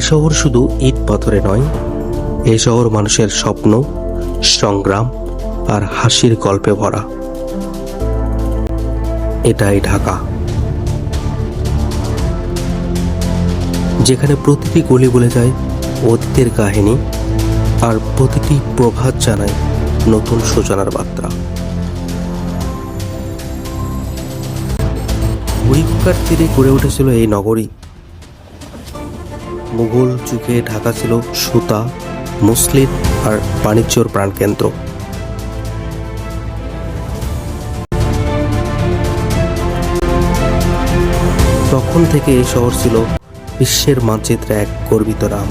শহর শুধু ইট পাথরে নয় এ শহর মানুষের স্বপ্ন, সংগ্রাম আর হাসির গল্পে ভরা। এটাই ঢাকা। যেখানে প্রতিটি গলি বলে যায় অতীতের কাহিনী আর প্রতিটি প্রভাত জানায় নতুন সূচনার বার্তা। বুড়িগঙ্গার তীরে গড়ে উঠেছিল এই নগরী মুঘল যুগে ঢাকা ছিল সুতা মুসলিম আর বাণিজ্যর প্রাণকেন্দ্র। তখন থেকে এই শহর ছিল বিশ্বের মানচিত্রে এক গর্বিত নাম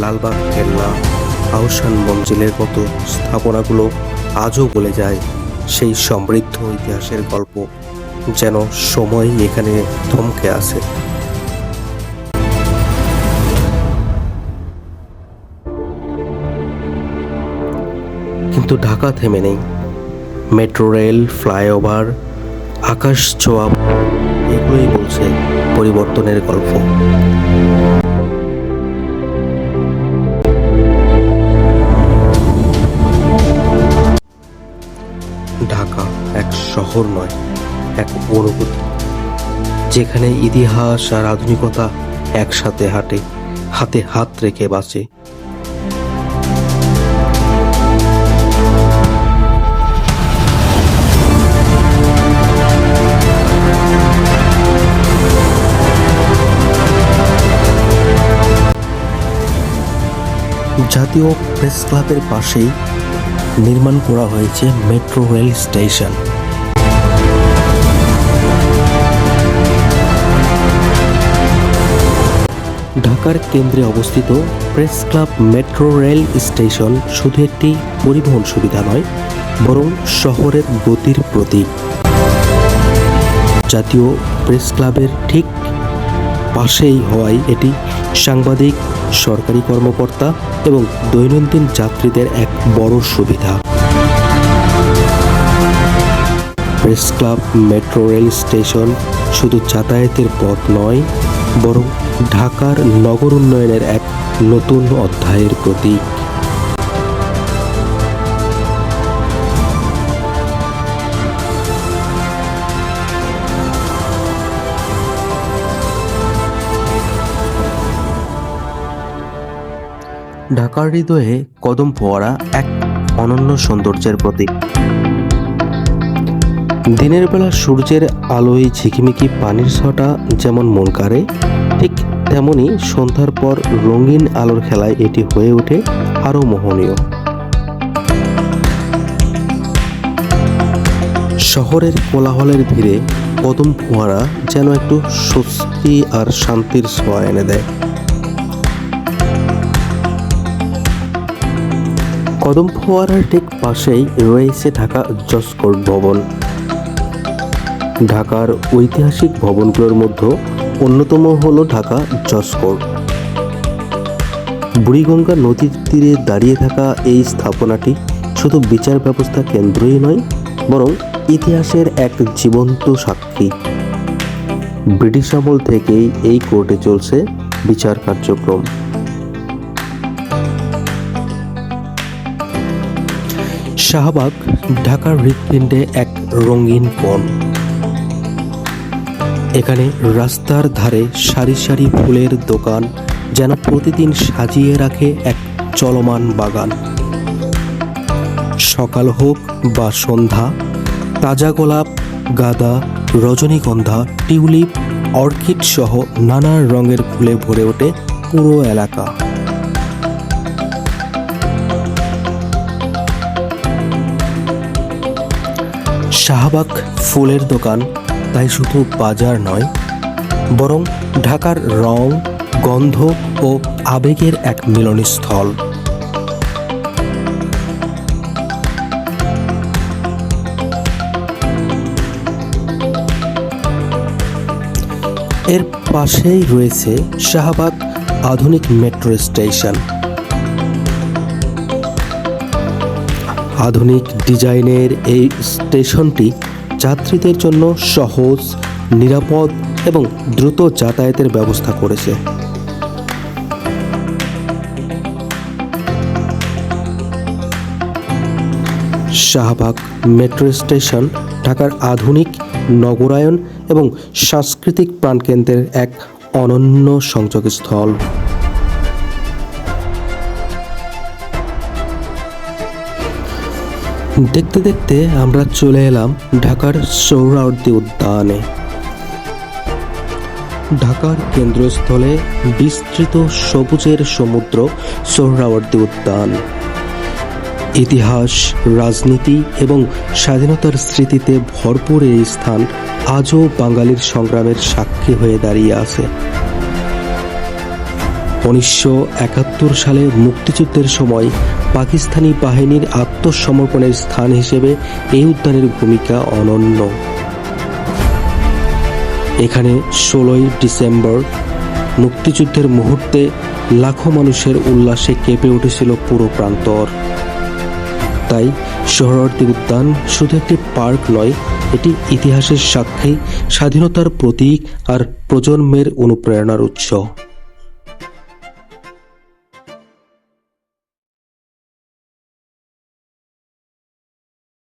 লালবাগ, কেল্লা, আহসান মঞ্জিলের মতো স্থাপনাগুলো আজও বলে যায় সেই সমৃদ্ধ ইতিহাসের গল্প। যেন সময় এখানে থমকে আছে। কিন্তু ঢাকা থেমে নেই। মেট্রো রেল, ফ্লাইওভার, আকাশ ছোঁয়া, এগুলোই বলছে পরিবর্তনের গল্প। ঢাকা এক শহর নয় এক অনুভূতি যেখানে ইতিহাস আর আধুনিকতা একসাথে হাঁটে, হাতে হাত রেখে বাঁচে। জাতীয় প্রেস ক্লাবের পাশেই নির্মাণ করা হয়েছে মেট্রো রেল স্টেশন। ঢাকার কেন্দ্রে অবস্থিত press club metro rail station শুধু একটি পরিবহন সুবিধা নয়, বরং শহরের গতির প্রতীক। জাতীয় প্রেস ক্লাবের ঠিক পাশেই হওয়ায় এটি সাংবাদিক, সরকারি কর্মকর্তা এবং দৈনন্দিন যাত্রীদের এক বড় সুবিধা। Press club metro rail station শুধু যাতায়াতের পথ নয়, বরং ঢাকার নগর উন্নয়নের এক নতুন অধ্যায়ের প্রতীক। ঢাকার হৃদয়ে কদম ফোয়ারা এক অনন্য সৌন্দর্যের প্রতীক। দিনের বেলা সূর্যের আলোয় ঝিকিমিকি পানির ছটা যেমন মন তেমনি সন্ধ্যার পর রঙিন আলোর খেলায় এটি হয়ে ওঠে আরও মোহনীয়। শহরের কোলাহলের ভিড়ে কদম ফোয়ারা যেন একটু স্বস্তি আর শান্তির ছোঁয়া এনে দেয়। কদম ফোয়ারার ঠিক পাশেই রয়েছে ঢাকা জসকোর্ট ভবন। ঢাকার ঐতিহাসিক ভবনগুলোর মধ্যে অন্যতম হলো ঢাকা জসকোর্ট বুড়িগঙ্গা নদীর তীরে দাঁড়িয়ে থাকা এই স্থাপনাটি শুধু বিচার ব্যবস্থা কেন্দ্রই নয়, বরং ইতিহাসের এক জীবন্ত সাক্ষী। ব্রিটিশ আমল থেকেই এই কোর্টে চলছে বিচার কার্যক্রম। শাহবাগ, ঢাকার হৃৎপিণ্ডে এক রঙিন কোণ এখানে রাস্তার ধারে সারি সারি ফুলের দোকান, যেন প্রতিদিন সাজিয়ে রাখে এক চলমান বাগান। সকাল হোক বা সন্ধ্যা, তাজা গোলাপ, গাঁদা, রজনীগন্ধা, টিউলিপ, অর্কিড সহ নানা রঙের ফুলে ভরে ওঠে পুরো এলাকা। শাহবাগ ফুলের দোকান তাই শুধু বাজার নয়, বরং ঢাকার রং, গন্ধ ও আবেগের এক মিলনস্থল। এর পাশেই রয়েছে শাহবাগ আধুনিক মেট্রো স্টেশন। আধুনিক ডিজাইনের এই স্টেশনটি যাত্রীদের জন্য সহজ, নিরাপদ এবং দ্রুত যাতায়াতের ব্যবস্থা করেছে। শাহবাগ মেট্রো স্টেশন ঢাকার আধুনিক, নগরায়ন এবং সাংস্কৃতিক প্রাণকেন্দ্রের এক অনন্য সংযোগস্থল। দেখতে দেখতে আমরা চলে এলাম ঢাকার সৌরাবর্তী উদ্যানে। ঢাকার কেন্দ্রস্থলে বিস্তৃত সবুজের সমুদ্র সোহরাওয়ার্দী উদ্যান। ইতিহাস, রাজনীতি এবং স্বাধীনতার স্মৃতিতে ভরপুর এই স্থান আজও বাঙালির সংগ্রামের সাক্ষী হয়ে দাঁড়িয়ে আছে। উনিশশো একাত্তর সালে মুক্তিযুদ্ধের সময় পাকিস্তানি বাহিনীর আত্মসমর্পণের স্থান হিসেবে এই উদ্যানের ভূমিকা অনন্য। এখানে ষোলোই ডিসেম্বর মুক্তিযুদ্ধের মুহূর্তে লাখো মানুষের উল্লাসে কেঁপে উঠেছিল পুরো প্রান্তর। তাই সোহরাওয়ার্দী উদ্যান শুধু একটি পার্ক নয়, এটি ইতিহাসের সাক্ষী, স্বাধীনতার প্রতীক আর প্রজন্মের অনুপ্রেরণার উৎস।